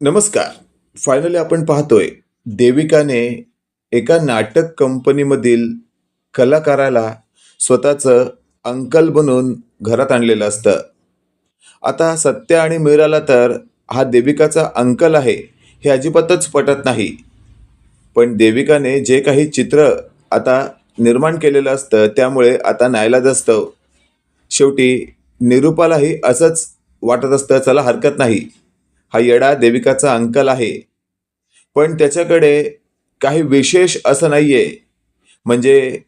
नमस्कार. फायनली आपण पाहतोय देविकाने एका नाटक कंपनीमधील कलाकाराला स्वतःचं अंकल बनून घरात आणलेलं असतं. आता सत्य आणि मीराला तर हा देविकाचा अंकल आहे हे अजिबातच पटत नाही. पण देविकाने जे काही चित्र आता निर्माण केलेलं असतं त्यामुळे आता नायलाज असतं. शेवटी निरूपालाही असंच वाटत असतं चला हरकत नाही. हा येडा देविकाचा अंकल आहे. पण त्याच्याकडे काही विशेष असं नाही आहे म्हणजे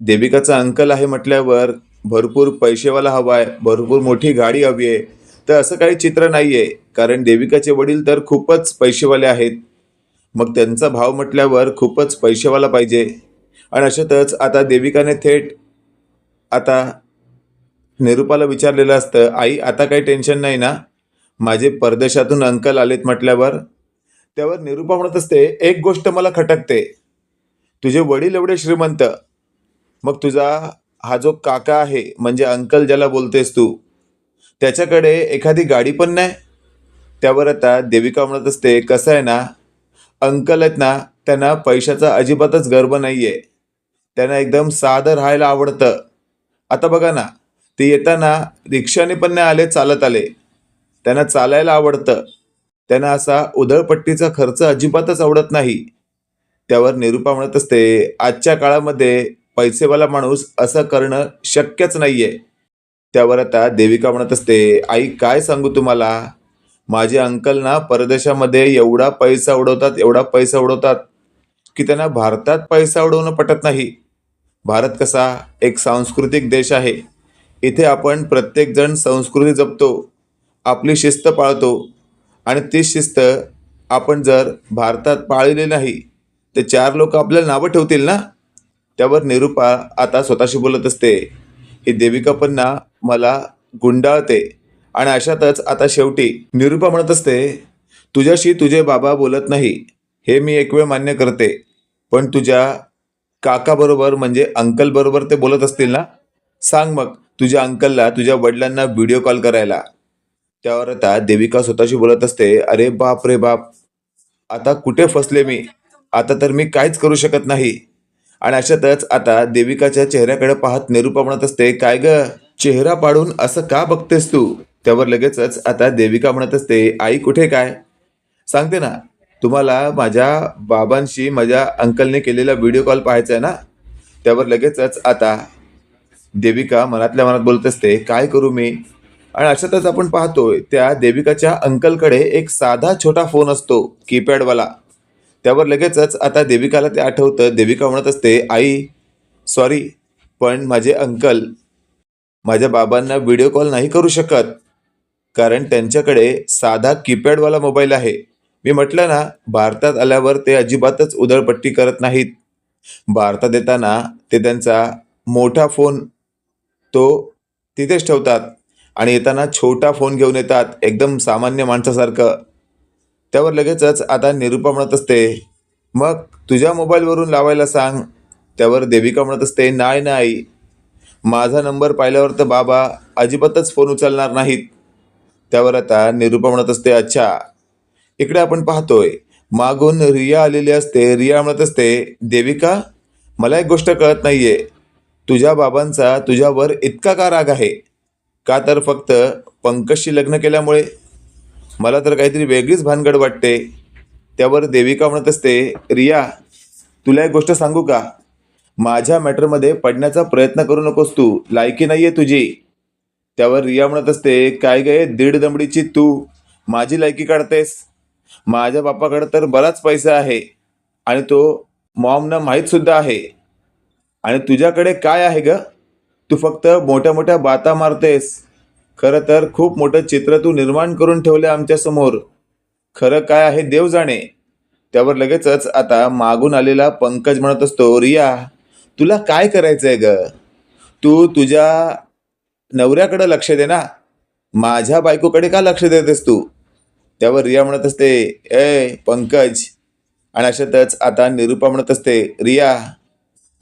देविकाचा अंकल आहे म्हटल्यावर भरपूर पैसेवाला हवा आहे भरपूर मोठी गाडी हवी आहे. तर असं काही चित्र नाही आहे कारण देविकाचे वडील तर खूपच पैसेवाले आहेत. मग त्यांचा भाव म्हटल्यावर खूपच पैसेवाला पाहिजे. आणि अशातच आता देविकाने थेट आता निरूपाला विचारलेलं असतं आई आता काही टेन्शन नाही ना? माझे परदेशातून अंकल आलेत म्हटल्यावर त्यावर निरूपा म्हणत असते एक गोष्ट मला खटकते. तुझे वडील एवढे श्रीमंत. मग तुझा हा जो काका आहे म्हणजे अंकल ज्याला बोलतेस तू त्याच्याकडे एखादी गाडी पण नाही? त्यावर आता देविका म्हणत असते कसं आहे ना अंकल आहेत ना त्यांना पैशाचा अजिबातच गर्व नाही आहे त्यांना एकदम साधं राहायला आवडतं. आता बघा ना ते येताना रिक्षाने पण नाही आले चालत आले. त्यांना चालायला आवडतं. त्यांना असा उधळपट्टीचा खर्च अजिबातच आवडत नाही. त्यावर निरूपा म्हणत असते आजच्या काळामध्ये पैसेवाला माणूस असं करणं शक्यच नाहीये. त्यावर आता देविका म्हणत असते आई काय सांगू तुम्हाला? माझे अंकल ना परदेशामध्ये एवढा पैसा उडवतात एवढा पैसा उडवतात की त्यांना भारतात पैसा उडवणं पटत नाही. भारत कसा एक सांस्कृतिक देश आहे. इथे आपण प्रत्येकजण संस्कृती जपतो. आपली शिस्त पाळतो. आणि ती शिस्त आपण जर भारतात पाळली नाही तर चार लोक आपल्याला नावं ठेवतील ना? त्यावर निरूपा आता स्वतःशी बोलत असते. ही देविका पन्ना मला गुंडाळते. आणि अशातच आता शेवटी निरूपा म्हणत असते तुझ्याशी तुझे बाबा बोलत नाही. हे मी एक वेळ मान्य करते. पण तुझ्या काकाबरोबर म्हणजे अंकलबरोबर ते बोलत असतील ना? सांग मग तुझ्या अंकलला तुझ्या वडिलांना व्हिडिओ कॉल करायला. त्यावर आता देविका स्वतःशी बोलत असते अरे बाप रे बाप आता कुठे फसले मी? आता तर मी काहीच करू शकत नाही. आणि अशातच आता देविकाच्या चेहऱ्याकडे पाहत निरूपा म्हणत असते काय ग चेहरा पाडून असं का बघतेस तू? त्यावर लगेचच आता देविका म्हणत असते आई कुठे काय? सांगते ना तुम्हाला माझ्या बाबांशी माझ्या अंकलने केलेला व्हिडिओ कॉल पाहायचा आहे ना? त्यावर लगेचच आता देविका मनातल्या मनात बोलत असते काय करू मी? आणि अशातच आपण पाहतोय त्या देविकाच्या अंकलकडे एक साधा छोटा फोन असतो कीपॅडवाला त्यावर लगेचच आता देविकाला ते आठवतं देविका म्हणत असते आई सॉरी पण माझे अंकल माझ्या बाबांना व्हिडिओ कॉल नाही करू शकत कारण त्यांच्याकडे साधा कीपॅडवाला मोबाईल आहे. मी म्हटलं ना भारतात आल्यावर ते अजिबातच उधळपट्टी करत नाहीत. भारतात येताना ते त्यांचा मोठा फोन तो तिथेच ठेवतात. आणि येताना छोटा फोन घेऊन येतात एकदम सामान्य माणसासारखं. त्यावर लगेचच आता निरूपा म्हणत असते मग तुझ्या मोबाईलवरून लावायला सांग. त्यावर देविका म्हणत असते नाही नाही. माझा नंबर पाहिल्यावर तर बाबा अजिबातच फोन उचलणार नाहीत. त्यावर आता निरूपा म्हणत असते अच्छा. इकडे आपण पाहतोय. मागून रिया आलेली असते. रिया म्हणत असते देविका मला एक गोष्ट कळत नाहीये. तुझ्या बाबांचा तुझ्यावर इतका का राग आहे? का तर फक्त पंकजशी लग्न केल्यामुळे? मला तर काहीतरी वेगळीच भानगड वाटते. त्यावर देविका म्हणत असते रिया तुला एक गोष्ट सांगू का? माझ्या मॅटरमध्ये पडण्याचा प्रयत्न करू नकोस तू. लायकी नाही आहे तुझी. त्यावर रिया म्हणत असते काय गे दीड दमडीची तू. माझी लायकी काढतेस. माझ्या बापाकडे तर बराच पैसा आहे आणि तो मॉमना माहीत सुद्धा आहे. आणि तुझ्याकडे काय आहे गं? तू फक्त मोठ्या मोठ्या बाता मारतेस. खरं तर खूप मोठं चित्र तू निर्माण करून ठेवले आमच्यासमोर खरं काय आहे देव जाणे. त्यावर लगेचच आता मागून आलेला पंकज म्हणत असतो रिया तुला काय करायचंय ग? तू तुझ्या नवऱ्याकडे लक्ष दे ना. माझ्या बायकोकडे का लक्ष देतेस तू? त्यावर रिया म्हणत असते ए पंकज. आणि अशातच आता निरूपा म्हणत असते रिया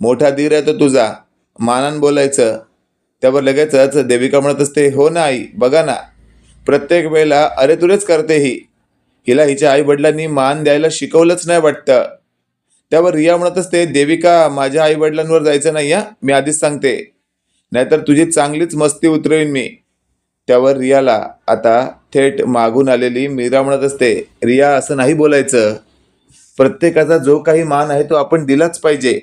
मोठा धीर आहे तो तुझा. मानान बोलायचं त्यावर लगेचच देविका म्हणत असते हो ना आई बघा ना प्रत्येक वेळेला अरे तुरेच करते ही. हिला हिच्या आई वडिलांनी मान द्यायला शिकवलंच नाही वाटतं. त्यावर रिया म्हणत असते देविका माझ्या आई वडिलांवर जायचं नाही या मी आधीच सांगते. नाहीतर तुझी चांगलीच मस्ती उतरवीन मी. त्यावर रियाला आता थेट मागून आलेली मीरा म्हणत असते रिया असं नाही बोलायचं. प्रत्येकाचा जो काही मान आहे तो आपण दिलाच पाहिजे.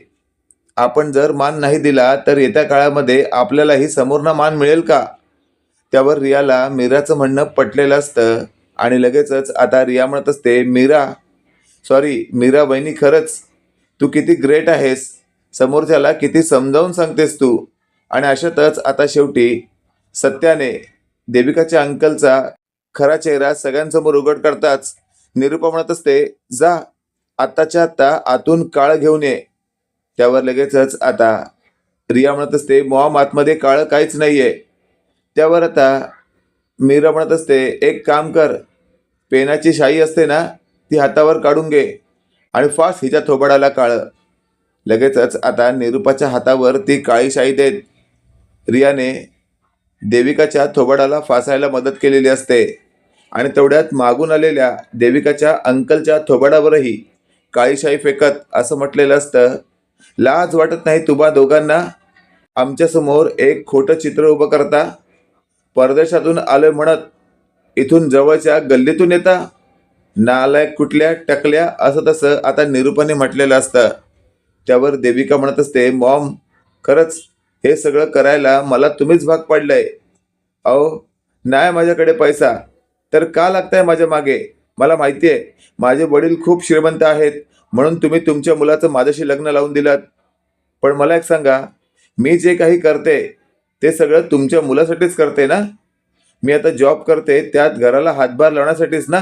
आपण जर मान नाही दिला तर येत्या काळामध्ये आपल्यालाही समोरनं मान मिळेल का? त्यावर रियाला मीराचं म्हणणं पटलेलं असतं. आणि लगेचच आता रिया म्हणत असते मीरा सॉरी मीरा बहिणी खरंच तू किती ग्रेट आहेस. समोरच्याला किती समजावून सांगतेस तू. आणि अशातच आता शेवटी सत्याने देविकाच्या अंकलचा खरा चेहरा सगळ्यांसमोर उघड करताच निरुपा म्हणत असते जा आत्ताच्या आत्ता आतून काळ घेऊन ये. त्यावर लगेचच आता रिया म्हणत असते मॉम आतमध्ये काळं काहीच नाही आहे त्यावर आता मीरा म्हणत असते एक काम कर पेनाची शाई असते ना ती हातावर काढून घे आणि फास्ट हिच्या थोबाडाला काळं. लगेचच आता निरूपाच्या हातावर ती काळी शाई देत रियाने देविकाच्या थोबाडाला फासायला मदत केलेली असते आणि तेवढ्यात मागून आलेल्या देविकाच्या अंकलच्या थोबाडावरही काळीशाही फेकत असं म्हटलेलं असतं. लाज वाटत नाही तुम्हा दोघांना. आमच्यासमोर एक खोटं चित्र उभं करता. परदेशातून आलोय म्हणत इथून जवळच्या गल्लीतून येता. नालायक कुठल्या टकल्या असं तसं आता निरूपाने म्हटलेलं असतं. त्यावर देविका म्हणत असते मॉम खरंच हे सगळं करायला मला तुम्हीच भाग पाडलंय. अहो नाही माझ्याकडे पैसा. तर का लागताय माझ्या मागे? मला माहिती आहे माझे वडील खूप श्रीमंत आहेत. म्हणून तुम्ही तुमच्या मुलाचं माझ्याशी लग्न लावून दिलात. पण मला एक सांगा मी जे काही करते ते सगळं तुमच्या मुलासाठीच करते ना? मी आता जॉब करते त्यात घराला हातभार लावण्यासाठीच ना?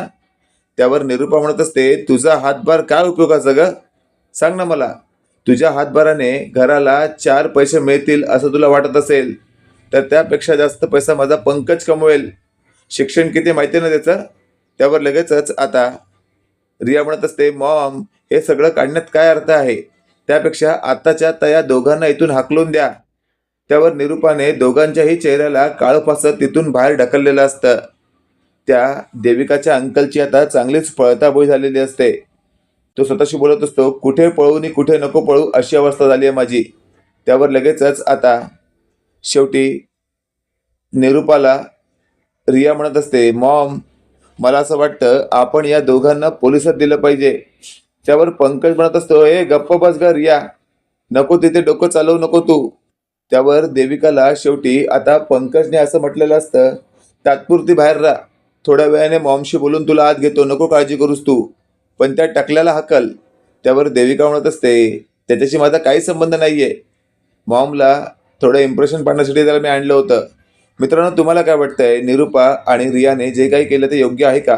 त्यावर निरूपा म्हणत असते तुझा हातभार काय उपयोगाचा ग? सांग ना मला. तुझ्या हातभाराने घराला चार पैसे मिळतील असं तुला वाटत असेल तर त्यापेक्षा जास्त पैसा माझा पंकज कमवेल. शिक्षण किती माहिती ना त्याचं? त्यावर लगेचच आता रिया म्हणत असते मॉम हे सगळं काढण्यात काय अर्थ आहे? त्यापेक्षा आत्ताच्या त्या दोघांना इथून हाकलून द्या. त्यावर निरूपाने दोघांच्याही चेहऱ्याला काळ तिथून बाहेर ढकललेलं असतं. त्या देविकाच्या अंकलची आता चांगलीच पळताबोळी झालेली असते. तो स्वतःशी बोलत असतो कुठे पळू नि कुठे नको पळू अशी अवस्था झाली आहे माझी. त्यावर लगेचच आता शेवटी निरूपाला रिया म्हणत असते मॉम मला असं वाटतं आपण या दोघांना पोलिसात दिलं पाहिजे. त्यावर पंकज म्हणत असतो ए गप्प बस ग रिया. नको तिथे डोकं चालवू नको तू. त्यावर देविकाला शेवटी आता पंकजने असं म्हटलेलं असतं तात्पुरती बाहेर राहा. थोड्या वेळाने मॉमशी बोलून तुला आत घेतो नको काळजी करूस तू. पण त्या टकल्याला हकल. त्यावर देविका म्हणत असते त्याच्याशी माझा काही संबंध नाही आहे मॉमला थोडं इम्प्रेशन पाडण्यासाठी त्याला मी आणलं होतं. मित्रांनो तुम्हाला काय वाटतंय? निरूपा आणि रियाने जे काही केलं ते योग्य आहे का?